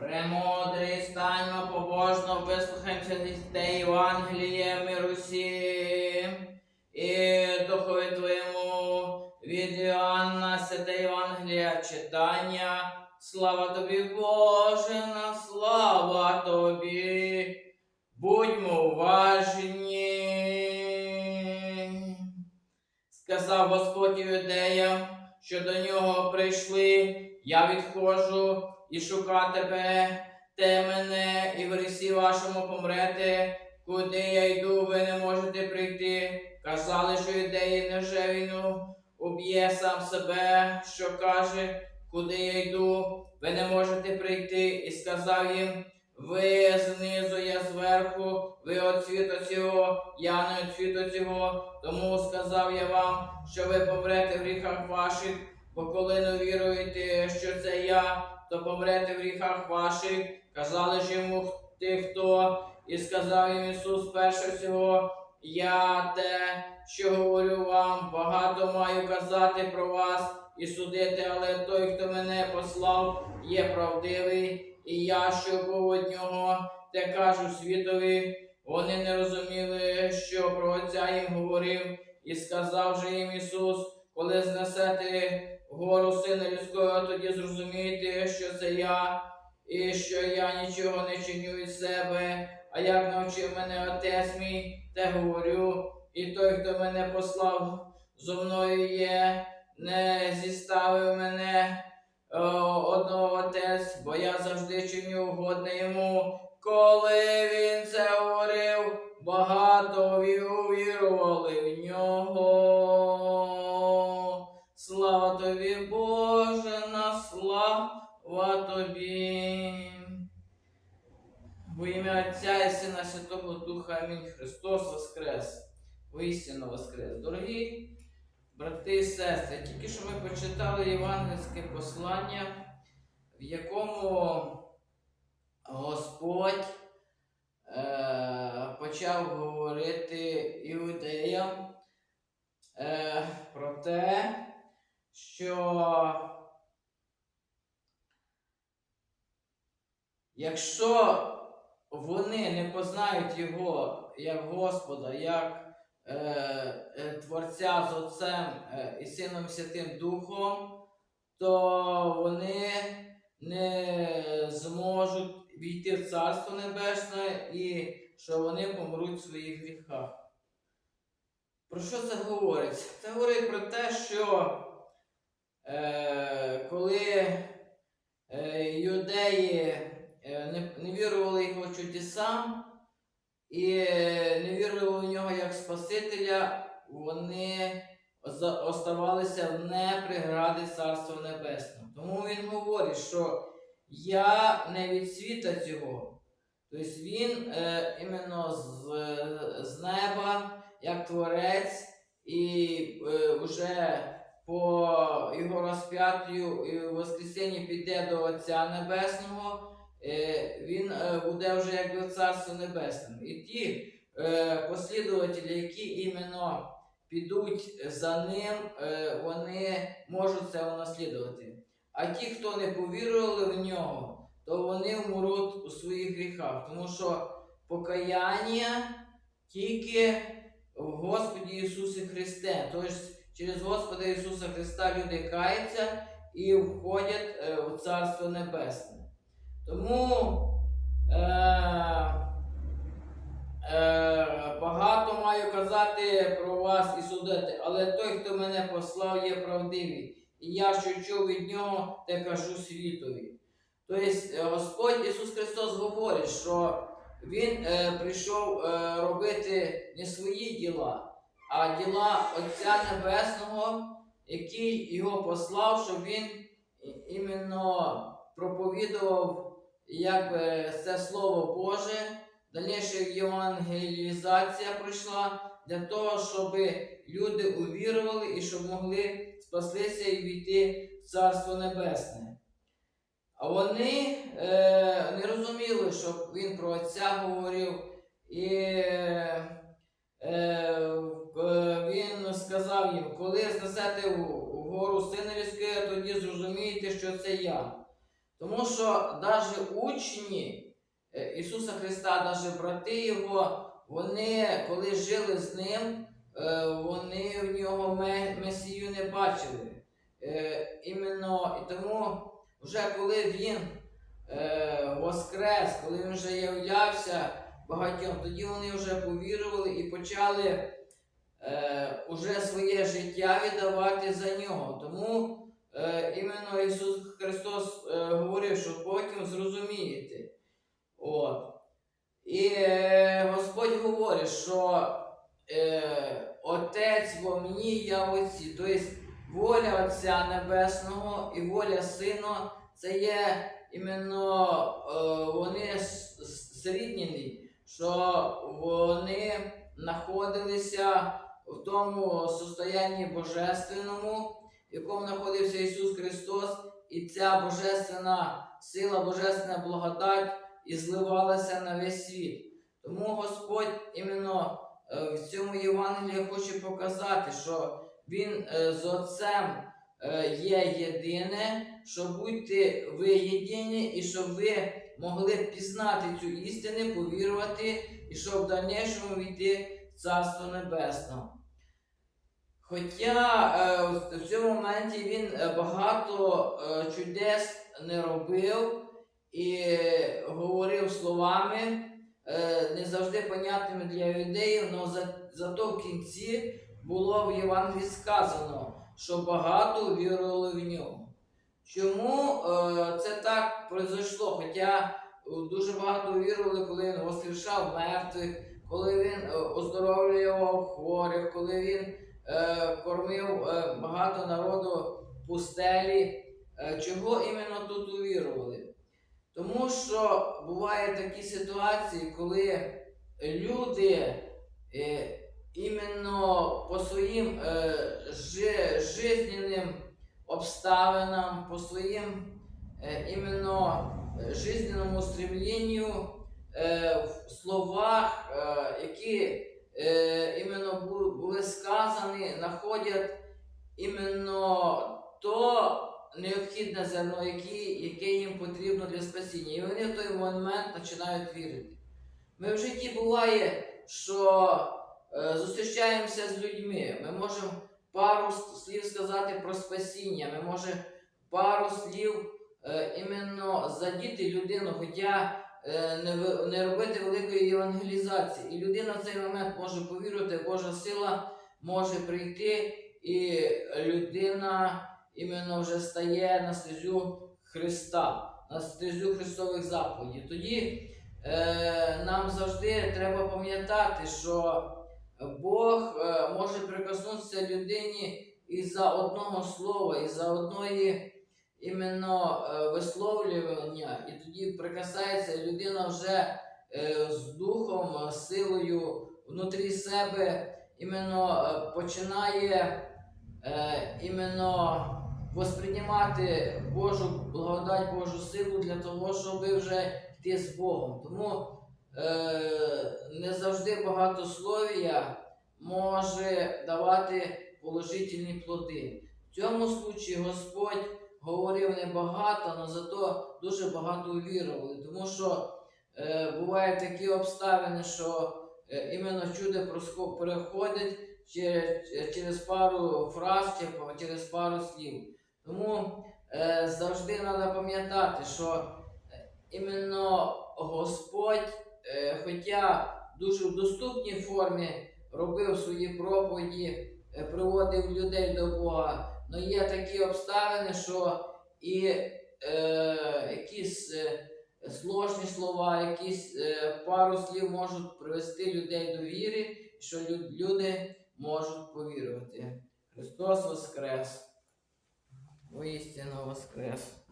Премудрий, станьмо побожно, вислухаємося те Євангеліє миру всім. І Духові Твоєму від Іоанна святе Євангелія читання. Слава тобі, Боже, на слава тобі. Будьмо уважні. Сказав Господь юдеям, що до нього прийшли, я відходжу і шука тебе, те мене, і в рісі вашому помрете, куди я йду, ви не можете прийти. Казали, що юдеї невже він уб'є сам себе, що каже, куди я йду, ви не можете прийти, і сказав їм. Ви знизу, я зверху, ви от світу цього, я не от світу цього, тому сказав я вам, що ви помрете в гріхах ваших, бо коли не віруєте, що це я, то помрете в гріхах ваших. Казали ж йому ти хто, і сказав їм Ісус перше всього, я те, що говорю вам, багато маю казати про вас і судити, але той, хто мене послав, є правдивий. І я, що був од нього, те кажу світові, вони не розуміли, що про Отця їм говорив, і сказав же їм Ісус, коли знесете гору Сина людського, тоді зрозумієте, що це я, і що я нічого не чиню від себе, а як навчив мене Отець мій, те говорю, і той, хто мене послав зо мною є, не зіставив мене. О, одного отець, бо я завжди чиню угодне йому. Коли він це говорив, багато увірували в нього. Тобі. Во ім'я Отця і Сина Святого Духа Амінь. Христос Воскрес. Воістину Воскрес. Дорогі Брати і сестри, тільки що ми почитали євангельське послання, в якому Господь е, почав говорити іудеям е, про те, що якщо вони не познають Його як Господа, як е, е, Творця з Отцем е, і Сином Святим Духом, то вони не зможуть війти в Царство Небесне і що вони помруть в своїх гріхах. Про що це говорить? Це говорить про те, що е, коли е, юдеї і не вірили в нього як Спасителя, вони оставалися в непригради Царства Небесного. Тому він говорить, що я не від світа цього. Тобто він е, іменно з, з неба, як творець, і е, вже по його розп'яттю і Воскресенні піде до Отця Небесного він е, буде вже як в Царство Небесному. І ті е, послідователі, які іменно підуть за ним, е, вони можуть це унаслідувати. А ті, хто не повірували в нього, то вони вмруть у своїх гріхах, тому що покаяння тільки в Господі Ісусі Христе. Тобто через Господа Ісуса Христа люди каються і входять е, в Царство Небесне. Тому е, е, багато маю казати про вас і судити, але той, хто мене послав, є правдивий. І я, що чув від нього, те кажу світові. Тобто е, Господь Ісус Христос говорить, що Він е, прийшов е, робити не свої діла, а діла Отця Небесного, який його послав, щоб він іменно проповідував якби це Слово Боже, дальніше євангелізація пройшла для того, щоб люди увірували і щоб могли спаслися і війти в Царство Небесне. А вони е, не розуміли, що він про Отця говорив, і е, е, він сказав їм, коли знесете вгору сина людського, тоді зрозумієте, що це я. Тому що навіть учні е, Ісуса Христа, навіть брати Його, вони, коли жили з ним, е, вони в нього Месію не бачили. Е, Іменно і тому, вже коли він воскрес, коли він вже являвся багатьом, тоді вони вже повірували і почали уже своє життя віддавати за нього. Тому іменно Ісус Христос е, говорив, що потім зрозумієте. От. І е, Господь говорить, що е, Отець во мені, я в Отці. Тобто воля Отця Небесного і воля Сина це є іменно е, вони с- с- що вони знаходилися в тому состоянні божественному, в якому знаходився Ісус Христос, і ця божественна сила, божественна благодать і зливалася на весь світ. Тому Господь іменно е, в цьому Євангелії хоче показати, що Він е, з Отцем е, є єдине, що будьте ви єдині, і щоб ви могли пізнати цю істину, повірувати, і щоб в дальнішому війти в Царство Небесне. Хоча е, в- цьому моменті він е, багато е, чудес не робив і говорив словами, не завжди понятними для юдеїв, але за, зато в кінці було в Євангелії сказано, що багато вірували в нього. Чому це так произошло? Хоча дуже багато вірували, коли він воскрешав мертвих, коли він оздоровлював хворих, коли він е, кормив е, багато народу пустелі. Е, чого іменно тут увірували? Тому що бувають такі ситуації, коли люди іменно по своїм е, жи, жизненним обставинам, по своїм іменно жизненному стремленню е, в словах, які е, іменно були сказані, знаходять іменно то необхідне зерно, яке, яке їм потрібно для спасіння. І вони в той момент починають вірити. Ми в житті буває, що е, зустрічаємося з людьми. Ми можемо пару слів сказати про спасіння, ми можемо пару слів е, іменно задіти людину, хоча не, не робити великої євангелізації. І людина в цей момент може повірити, Божа сила може прийти, і людина іменно вже стає на стезю Христа, на стезю Христових заповідей. Тоді е, нам завжди треба пам'ятати, що Бог е, може прикоснутися людині із-за одного слова, із-за одної іменно е, висловлювання, і тоді прикасається людина вже е, з духом, силою внутрі себе, іменно е, починає е, іменно восприймати Божу благодать, Божу силу для того, щоб вже йти з Богом. Тому е, не завжди багатослов'я може давати положительні плоди. В цьому случаї Господь говорив не багато, але зато дуже багато увірували. Тому що е, бувають такі обставини, що е, іменно чудо переходить через, через пару фраз через пару слів. Тому е, завжди треба пам'ятати, що е, іменно Господь, е, хоча дуже в доступній формі робив свої проповіді, е, приводив людей до Бога, але є такі обставини, що і е, якісь е, сложні слова, якісь е, пару слів можуть привести людей до віри, що люди можуть повірувати. Христос Воскрес! Воістину Воскрес!